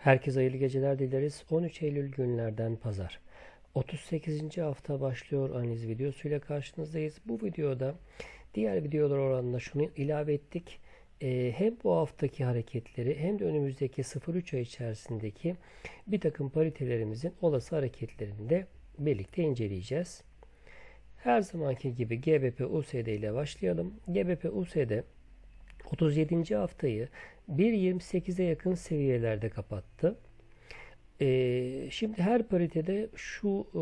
Herkese hayırlı geceler dileriz. 13 Eylül günlerden pazar. 38. hafta başlıyor analiz videosuyla karşınızdayız. Bu videoda diğer videolar oranında şunu ilave ettik. Ee, hem bu haftaki hareketleri hem de önümüzdeki 0-3 ay içerisindeki bir takım paritelerimizin olası hareketlerini de birlikte inceleyeceğiz. Her zamanki gibi GBP USD ile başlayalım. GBP USD 37. haftayı 1.28'e yakın seviyelerde kapattı. Ee, şimdi her paritede şu e,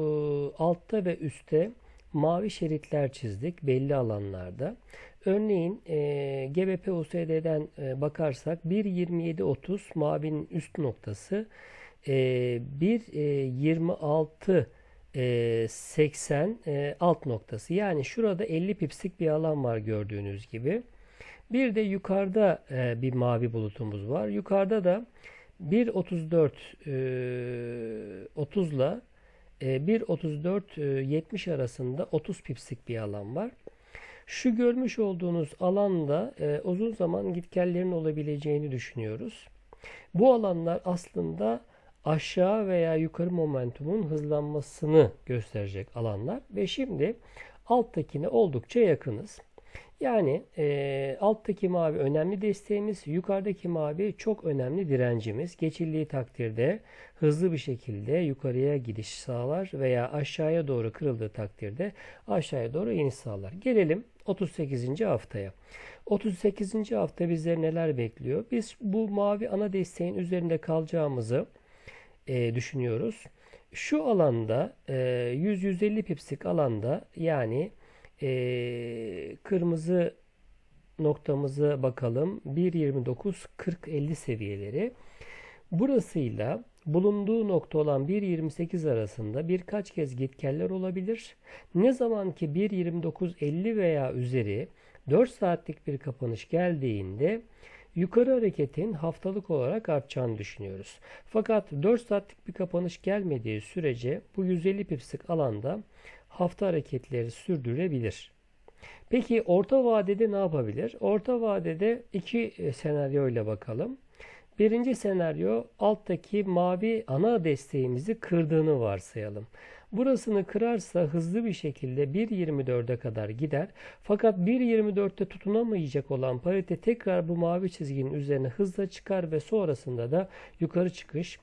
altta ve üstte mavi şeritler çizdik belli alanlarda. Örneğin e, GBP USD'den e, bakarsak 1.27.30 mavinin üst noktası e, 1.26 e, 80 e, alt noktası. Yani şurada 50 pipslik bir alan var gördüğünüz gibi. Bir de yukarıda e, bir mavi bulutumuz var. Yukarıda da 1.34 e, 30 ile e, 1.34 e, 70 arasında 30 pipslik bir alan var. Şu görmüş olduğunuz alanda e, uzun zaman gitgellerin olabileceğini düşünüyoruz. Bu alanlar aslında aşağı veya yukarı momentumun hızlanmasını gösterecek alanlar ve şimdi alttakine oldukça yakınız. Yani e, alttaki mavi önemli desteğimiz, yukarıdaki mavi çok önemli direncimiz. Geçildiği takdirde hızlı bir şekilde yukarıya gidiş sağlar veya aşağıya doğru kırıldığı takdirde aşağıya doğru iniş sağlar. Gelelim 38. haftaya. 38. hafta bizleri neler bekliyor? Biz bu mavi ana desteğin üzerinde kalacağımızı e, düşünüyoruz. Şu alanda e, 100-150 pipslik alanda yani e, kırmızı noktamıza bakalım. 1.29-40-50 seviyeleri. Burasıyla bulunduğu nokta olan 1.28 arasında birkaç kez gitgeller olabilir. Ne zaman ki 1.29.50 veya üzeri 4 saatlik bir kapanış geldiğinde yukarı hareketin haftalık olarak artacağını düşünüyoruz. Fakat 4 saatlik bir kapanış gelmediği sürece bu 150 pipslik alanda hafta hareketleri sürdürebilir. Peki orta vadede ne yapabilir? Orta vadede iki e, senaryo ile bakalım. Birinci senaryo alttaki mavi ana desteğimizi kırdığını varsayalım. Burasını kırarsa hızlı bir şekilde 1.24'e kadar gider. Fakat 1.24'te tutunamayacak olan parite tekrar bu mavi çizginin üzerine hızla çıkar ve sonrasında da yukarı çıkış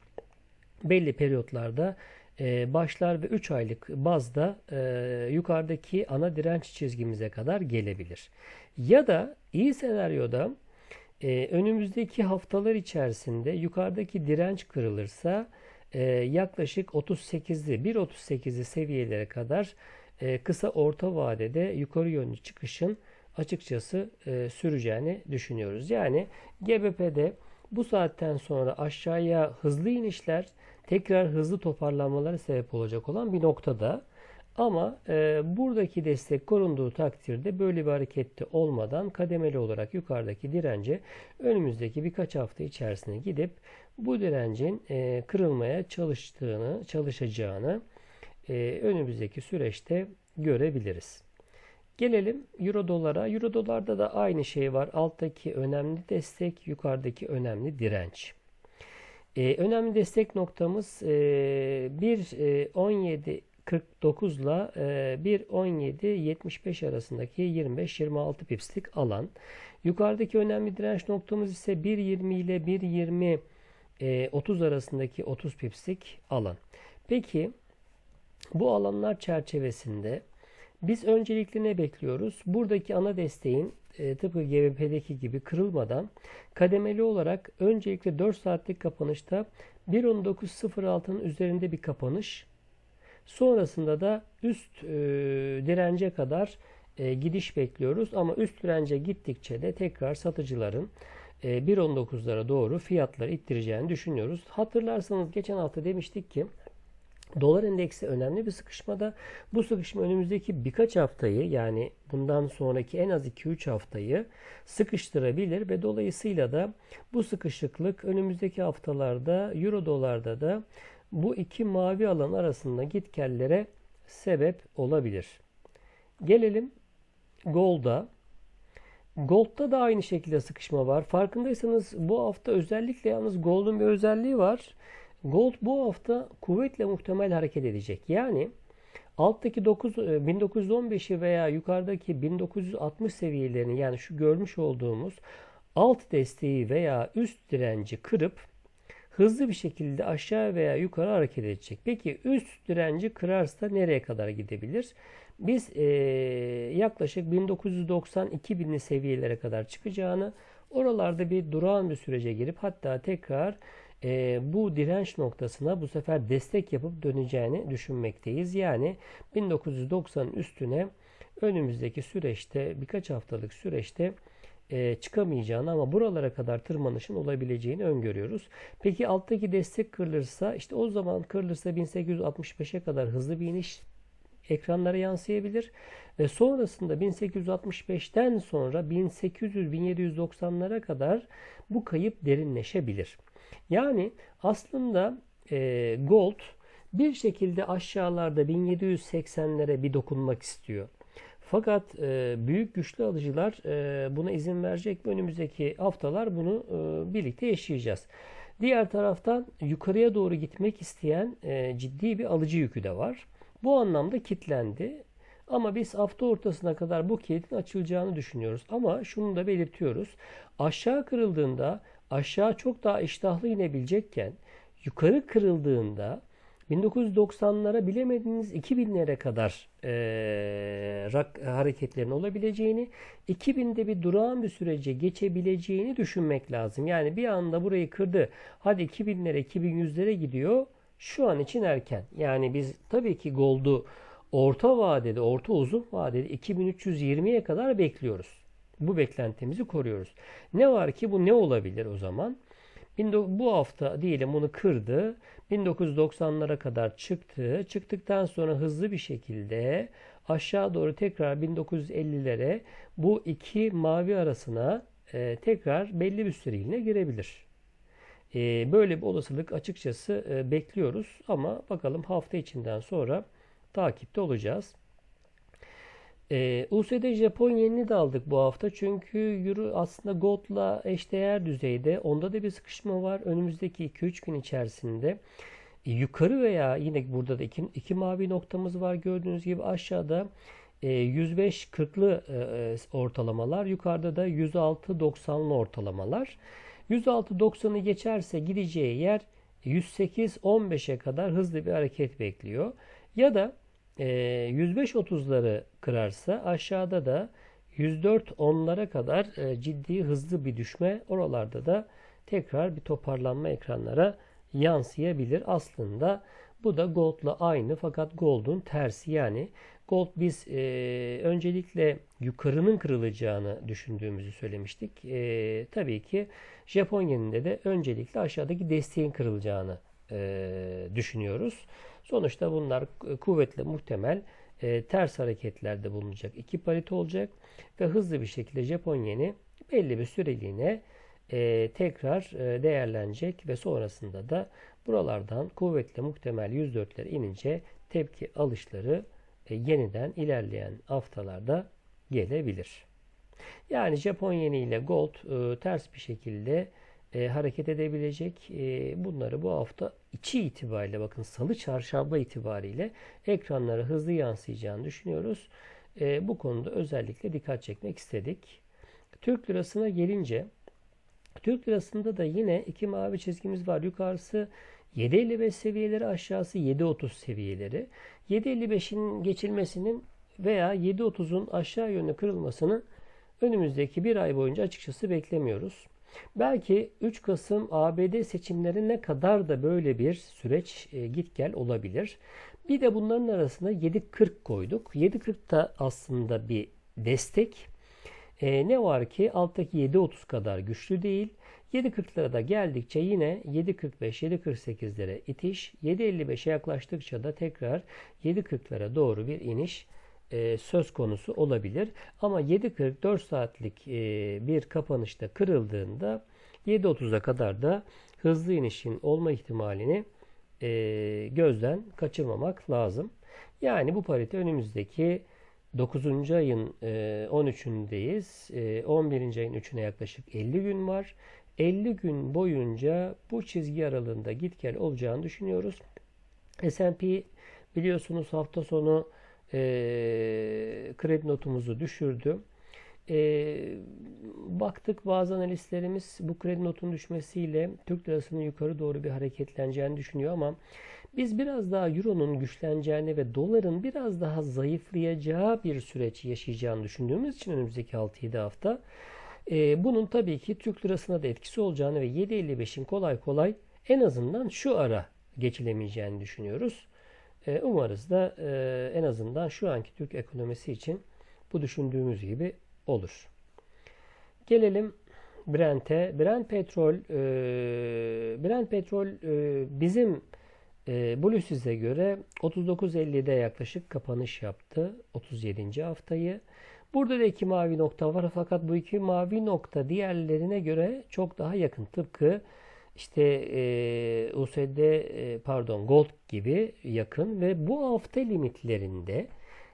belli periyotlarda e, başlar ve 3 aylık bazda e, yukarıdaki ana direnç çizgimize kadar gelebilir. Ya da iyi senaryoda e, önümüzdeki haftalar içerisinde yukarıdaki direnç kırılırsa yaklaşık 38'li 1.38'li seviyelere kadar kısa orta vadede yukarı yönlü çıkışın açıkçası süreceğini düşünüyoruz. Yani GBP'de bu saatten sonra aşağıya hızlı inişler tekrar hızlı toparlanmalara sebep olacak olan bir noktada. Ama e, buradaki destek korunduğu takdirde böyle bir harekette olmadan kademeli olarak yukarıdaki dirence önümüzdeki birkaç hafta içerisinde gidip bu direncin e, kırılmaya çalıştığını, çalışacağını e, önümüzdeki süreçte görebiliriz. Gelelim Euro dolara. Euro dolarda da aynı şey var. Alttaki önemli destek, yukarıdaki önemli direnç. Ee, önemli destek noktamız e, 1.17 49 ile 1.17 75 arasındaki 25-26 pipslik alan. Yukarıdaki önemli direnç noktamız ise 1.20 ile 1.20 30 e, arasındaki 30 pipslik alan. Peki bu alanlar çerçevesinde biz öncelikle ne bekliyoruz? Buradaki ana desteğin e, tıpkı GBP'deki gibi kırılmadan kademeli olarak öncelikle 4 saatlik kapanışta 1.19.06'nın üzerinde bir kapanış sonrasında da üst e, dirence kadar e, gidiş bekliyoruz ama üst dirence gittikçe de tekrar satıcıların e, 1.19'lara doğru fiyatları ittireceğini düşünüyoruz. Hatırlarsanız geçen hafta demiştik ki Dolar endeksi önemli bir sıkışmada. Bu sıkışma önümüzdeki birkaç haftayı yani bundan sonraki en az 2-3 haftayı sıkıştırabilir ve dolayısıyla da bu sıkışıklık önümüzdeki haftalarda Euro dolarda da bu iki mavi alan arasında gitgellere sebep olabilir. Gelelim Gold'a. Gold'da da aynı şekilde sıkışma var. Farkındaysanız bu hafta özellikle yalnız Gold'un bir özelliği var. Gold bu hafta kuvvetle muhtemel hareket edecek. Yani alttaki 9 1915'i veya yukarıdaki 1960 seviyelerini yani şu görmüş olduğumuz alt desteği veya üst direnci kırıp hızlı bir şekilde aşağı veya yukarı hareket edecek. Peki üst direnci kırarsa nereye kadar gidebilir? Biz e, yaklaşık 1990-2000'li seviyelere kadar çıkacağını, oralarda bir durağan bir sürece girip hatta tekrar e, bu direnç noktasına bu sefer destek yapıp döneceğini düşünmekteyiz. Yani 1990 üstüne önümüzdeki süreçte birkaç haftalık süreçte e, çıkamayacağını ama buralara kadar tırmanışın olabileceğini öngörüyoruz. Peki alttaki destek kırılırsa işte o zaman kırılırsa 1865'e kadar hızlı bir iniş ekranlara yansıyabilir ve sonrasında 1865'ten sonra 1800-1790'lara kadar bu kayıp derinleşebilir. Yani aslında e, Gold bir şekilde aşağılarda 1780'lere bir dokunmak istiyor. Fakat e, büyük güçlü alıcılar e, buna izin verecek mi? Önümüzdeki haftalar bunu e, birlikte yaşayacağız. Diğer taraftan yukarıya doğru gitmek isteyen e, ciddi bir alıcı yükü de var. Bu anlamda kitlendi. Ama biz hafta ortasına kadar bu kilidin açılacağını düşünüyoruz. Ama şunu da belirtiyoruz. Aşağı kırıldığında aşağı çok daha iştahlı inebilecekken yukarı kırıldığında 1990'lara bilemediğiniz 2000'lere kadar e, rak, hareketlerin olabileceğini, 2000'de bir durağan bir sürece geçebileceğini düşünmek lazım. Yani bir anda burayı kırdı. Hadi 2000'lere, 2100'lere gidiyor. Şu an için erken. Yani biz tabii ki Gold'u orta vadede, orta uzun vadede 2320'ye kadar bekliyoruz. Bu beklentimizi koruyoruz. Ne var ki bu ne olabilir o zaman? Bu hafta diyelim bunu kırdı. 1990'lara kadar çıktı. Çıktıktan sonra hızlı bir şekilde aşağı doğru tekrar 1950'lere bu iki mavi arasına e, tekrar belli bir süreliğine girebilir. E, böyle bir olasılık açıkçası e, bekliyoruz ama bakalım hafta içinden sonra takipte olacağız. E, USD Japon yenini aldık bu hafta. Çünkü Euro aslında Gold'la eşdeğer düzeyde. Onda da bir sıkışma var. Önümüzdeki 2-3 gün içerisinde e, yukarı veya yine burada da iki, iki mavi noktamız var. Gördüğünüz gibi aşağıda e, 105-40'lı e, ortalamalar. Yukarıda da 106-90'lı ortalamalar. 106-90'ı geçerse gideceği yer 108-15'e kadar hızlı bir hareket bekliyor. Ya da e, 105-30'ları kırarsa aşağıda da 104-10'lara kadar e, ciddi hızlı bir düşme oralarda da tekrar bir toparlanma ekranlara yansıyabilir. Aslında bu da Gold'la aynı fakat Gold'un tersi yani Gold biz e, öncelikle yukarının kırılacağını düşündüğümüzü söylemiştik. E, tabii ki Japonya'nın de öncelikle aşağıdaki desteğin kırılacağını e, düşünüyoruz. Sonuçta bunlar kuvvetle muhtemel e, ters hareketlerde bulunacak iki parite olacak ve hızlı bir şekilde Japon yeni belli bir süreliğine e, tekrar e, değerlenecek ve sonrasında da buralardan kuvvetle muhtemel 104'lere inince tepki alışları e, yeniden ilerleyen haftalarda gelebilir. Yani Japon yeni ile Gold e, ters bir şekilde e, hareket edebilecek. E, bunları bu hafta içi itibariyle bakın salı çarşamba itibariyle ekranlara hızlı yansıyacağını düşünüyoruz. E, bu konuda özellikle dikkat çekmek istedik. Türk lirasına gelince Türk lirasında da yine iki mavi çizgimiz var. Yukarısı 7.55 seviyeleri aşağısı 7.30 seviyeleri. 7.55'in geçilmesinin veya 7.30'un aşağı yönlü kırılmasını önümüzdeki bir ay boyunca açıkçası beklemiyoruz. Belki 3 Kasım ABD seçimlerine kadar da böyle bir süreç e, git gel olabilir. Bir de bunların arasına 7.40 koyduk. 7.40 da aslında bir destek. E, ne var ki alttaki 7.30 kadar güçlü değil. 7.40'lara da geldikçe yine 7.45-7.48'lere itiş. 7.55'e yaklaştıkça da tekrar 7.40'lara doğru bir iniş e, söz konusu olabilir. Ama 7.44 saatlik e, bir kapanışta kırıldığında 7.30'a kadar da hızlı inişin olma ihtimalini e, gözden kaçırmamak lazım. Yani bu parite önümüzdeki 9. ayın e, 13'ündeyiz. E, 11. ayın 3'üne yaklaşık 50 gün var. 50 gün boyunca bu çizgi aralığında git gel olacağını düşünüyoruz. S&P biliyorsunuz hafta sonu e, kredi notumuzu düşürdü. E, baktık bazı analistlerimiz bu kredi notunun düşmesiyle Türk lirasının yukarı doğru bir hareketleneceğini düşünüyor ama biz biraz daha Euro'nun güçleneceğini ve doların biraz daha zayıflayacağı bir süreç yaşayacağını düşündüğümüz için önümüzdeki 6-7 hafta e, bunun tabii ki Türk lirasına da etkisi olacağını ve 7.55'in kolay kolay en azından şu ara geçilemeyeceğini düşünüyoruz. E, umarız da e, en azından şu anki Türk ekonomisi için bu düşündüğümüz gibi olur. Gelelim Brent'e. Brent petrol e, Brent petrol bizim e, göre 39.50'de yaklaşık kapanış yaptı 37. haftayı. Burada da iki mavi nokta var fakat bu iki mavi nokta diğerlerine göre çok daha yakın. Tıpkı işte e, USD e, pardon Gold gibi yakın ve bu hafta limitlerinde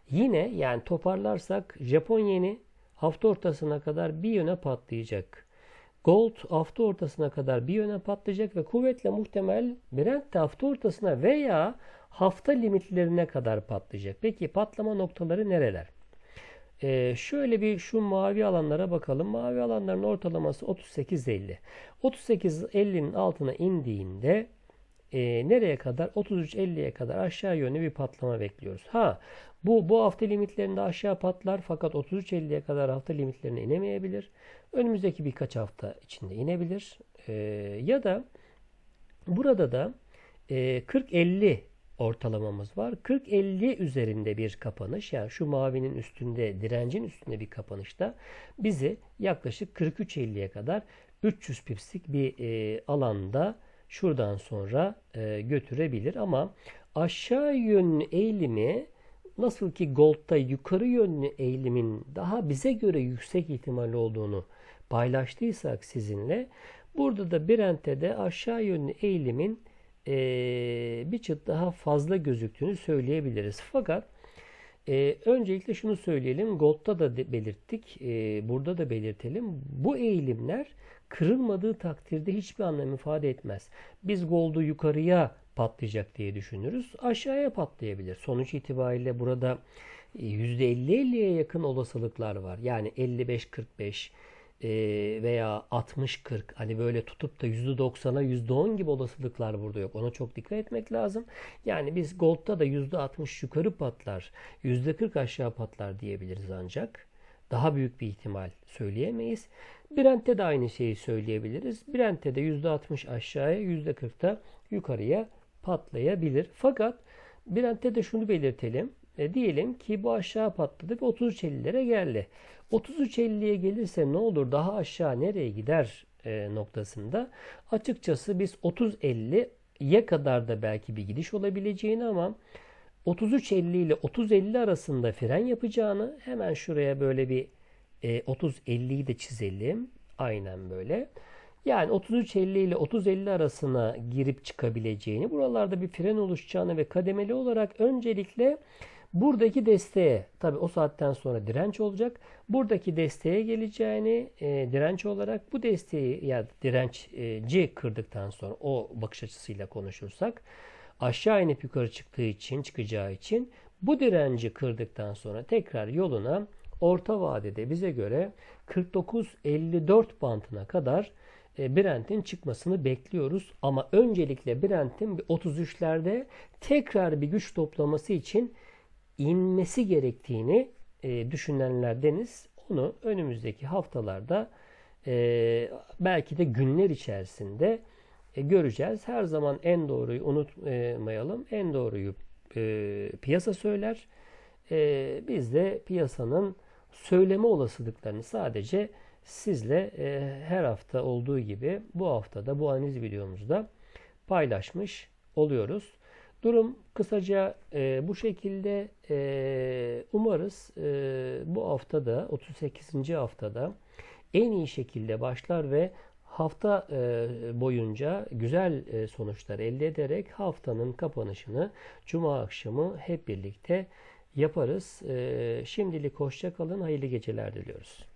yine yani toparlarsak Japon yeni hafta ortasına kadar bir yöne patlayacak. Gold hafta ortasına kadar bir yöne patlayacak ve kuvvetle muhtemel Brent de hafta ortasına veya hafta limitlerine kadar patlayacak. Peki patlama noktaları nereler? Ee, şöyle bir şu mavi alanlara bakalım. Mavi alanların ortalaması 38.50. 38.50'nin altına indiğinde e, nereye kadar? 33.50'ye kadar aşağı yönlü bir patlama bekliyoruz. Ha bu bu hafta limitlerinde aşağı patlar fakat 33.50'ye kadar hafta limitlerine inemeyebilir. Önümüzdeki birkaç hafta içinde inebilir. E, ya da burada da e, 40-50 ortalamamız var. 40-50 üzerinde bir kapanış yani şu mavinin üstünde direncin üstünde bir kapanışta bizi yaklaşık 43-50'ye kadar 300 pipslik bir e, alanda şuradan sonra e, götürebilir ama aşağı yönlü eğilimi nasıl ki Gold'da yukarı yönlü eğilimin daha bize göre yüksek ihtimal olduğunu paylaştıysak sizinle burada da Brent'te de aşağı yönlü eğilimin e, bir çıt daha fazla gözüktüğünü söyleyebiliriz. Fakat e, öncelikle şunu söyleyelim. Gold'da da de, belirttik. E, burada da belirtelim. Bu eğilimler kırılmadığı takdirde hiçbir anlam ifade etmez. Biz Gold'u yukarıya patlayacak diye düşünürüz. Aşağıya patlayabilir. Sonuç itibariyle burada %50-50'ye yakın olasılıklar var. Yani 55-45 veya 60-40 hani böyle tutup da %90'a %10 gibi olasılıklar burada yok. Ona çok dikkat etmek lazım. Yani biz Gold'da da %60 yukarı patlar, %40 aşağı patlar diyebiliriz ancak. Daha büyük bir ihtimal söyleyemeyiz. Brent'te de aynı şeyi söyleyebiliriz. Brent'te de %60 aşağıya, %40'da yukarıya patlayabilir. Fakat Brent'te de şunu belirtelim. E, diyelim ki bu aşağı patladı ve 33.50'lere geldi. 33.50'ye gelirse ne olur daha aşağı nereye gider e, noktasında açıkçası biz 30.50'ye kadar da belki bir gidiş olabileceğini ama 33.50 ile 30.50 arasında fren yapacağını hemen şuraya böyle bir e, 30.50'yi de çizelim. Aynen böyle. Yani 33.50 ile 30.50 arasına girip çıkabileceğini, buralarda bir fren oluşacağını ve kademeli olarak öncelikle buradaki desteğe, tabi o saatten sonra direnç olacak. Buradaki desteğe geleceğini e, direnç olarak bu desteği ya direnci kırdıktan sonra o bakış açısıyla konuşursak aşağı inip yukarı çıktığı için çıkacağı için bu direnci kırdıktan sonra tekrar yoluna orta vadede bize göre 49-54 bantına kadar e, Brent'in çıkmasını bekliyoruz. Ama öncelikle Brent'in 33'lerde tekrar bir güç toplaması için inmesi gerektiğini e, düşünenlerdeniz. Onu önümüzdeki haftalarda e, belki de günler içerisinde e, göreceğiz. Her zaman en doğruyu unutmayalım. En doğruyu e, piyasa söyler. E, biz de piyasanın söyleme olasılıklarını sadece sizle e, her hafta olduğu gibi bu haftada bu analiz videomuzda paylaşmış oluyoruz. Durum kısaca e, bu şekilde e, umarız e, bu haftada 38. haftada en iyi şekilde başlar ve hafta e, boyunca güzel e, sonuçlar elde ederek haftanın kapanışını cuma akşamı hep birlikte yaparız. E, şimdilik hoşça kalın, hayırlı geceler diliyoruz.